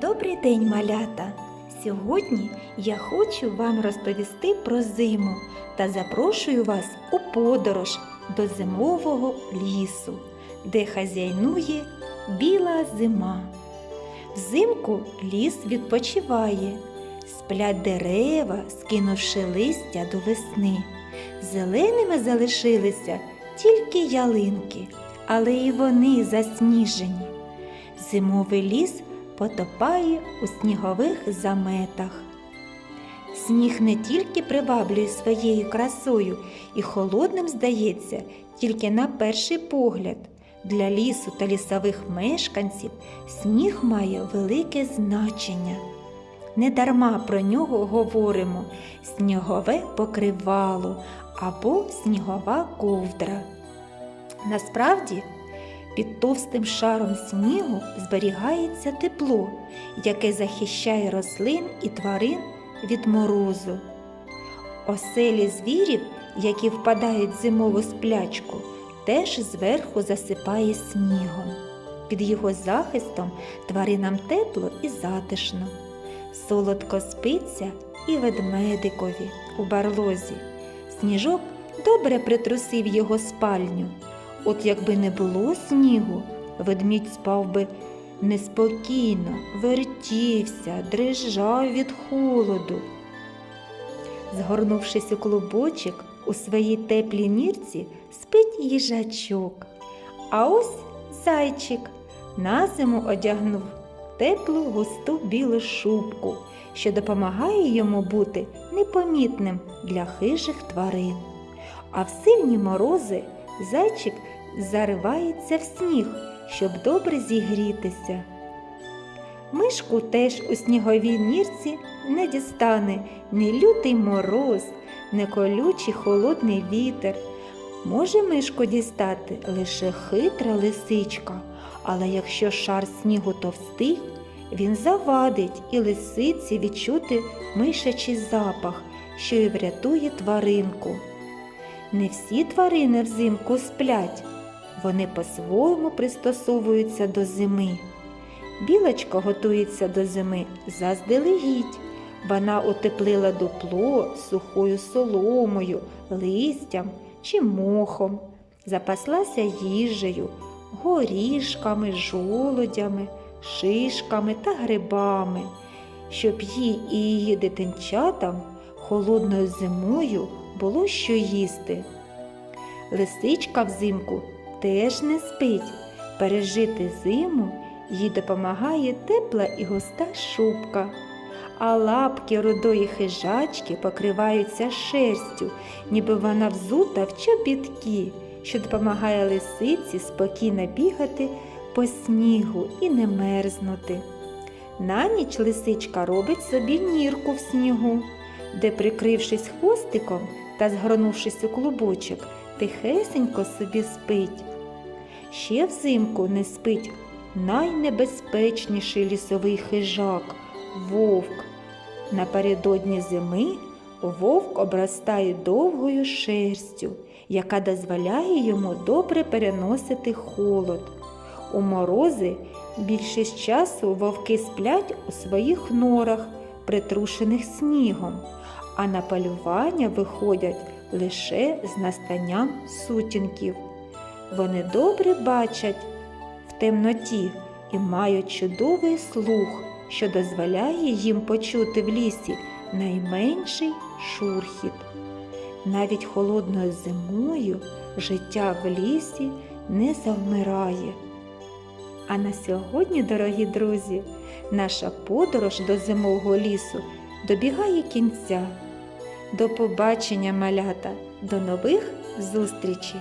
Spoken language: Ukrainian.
Добрий день, малята! Сьогодні я хочу вам розповісти про зиму та запрошую вас у подорож до зимового лісу, де хазяйнує біла зима. Взимку ліс відпочиває, сплять дерева, скинувши листя до весни. Зеленими залишилися тільки ялинки, але і вони засніжені. Зимовий ліс потопає у снігових заметах. Сніг не тільки приваблює своєю красою і холодним здається тільки на перший погляд. Для лісу та лісових мешканців сніг має велике значення. Недарма про нього говоримо снігове покривало або снігова ковдра. Насправді, під товстим шаром снігу зберігається тепло, яке захищає рослин і тварин від морозу. Оселі звірів, які впадають в зимову сплячку, теж зверху засипає снігом. Під його захистом тваринам тепло і затишно. Солодко спиться і ведмедикові у барлозі. Сніжок добре притрусив його спальню. От якби не було снігу, ведмідь спав би неспокійно, вертівся, дрижав від холоду. Згорнувшись у клубочок, у своїй теплій нірці спить їжачок. А ось зайчик на зиму одягнув теплу густу білу шубку, що допомагає йому бути непомітним для хижих тварин. А в сильні морози зайчик заривається в сніг, щоб добре зігрітися. Мишку теж у сніговій нірці не дістане ні лютий мороз, ні колючий холодний вітер. Може мишку дістати лише хитра лисичка, але якщо шар снігу товстий, він завадить і лисиці відчути мишачий запах, що й врятує тваринку. Не всі тварини взимку сплять, вони по-своєму пристосовуються до зими. Білочка готується до зими заздалегідь. Вона утеплила дупло сухою соломою, листям чи мохом, запаслася їжею, горішками, жолудями, шишками та грибами, щоб їй і її дитинчатам холодною зимою було що їсти. Лисичка взимку теж не спить. Пережити зиму їй допомагає тепла і густа шубка, а лапки рудої хижачки покриваються шерстю, ніби вона взута в чобітки, що допомагає лисиці спокійно бігати по снігу і не мерзнути. На ніч лисичка робить собі нірку в снігу, де, прикрившись хвостиком та згорнувшись у клубочок, тихесенько собі спить. Ще взимку не спить найнебезпечніший лісовий хижак вовк. Напередодні зими вовк обростає довгою шерстю, яка дозволяє йому добре переносити холод. У морози більшість часу вовки сплять у своїх норах, притрушених снігом, а на полювання виходять лише з настанням сутінків. Вони добре бачать в темноті і мають чудовий слух, що дозволяє їм почути в лісі найменший шурхіт. Навіть холодною зимою життя в лісі не завмирає. А на сьогодні, дорогі друзі, наша подорож до зимового лісу добігає кінця. До побачення, малята, до нових зустрічей!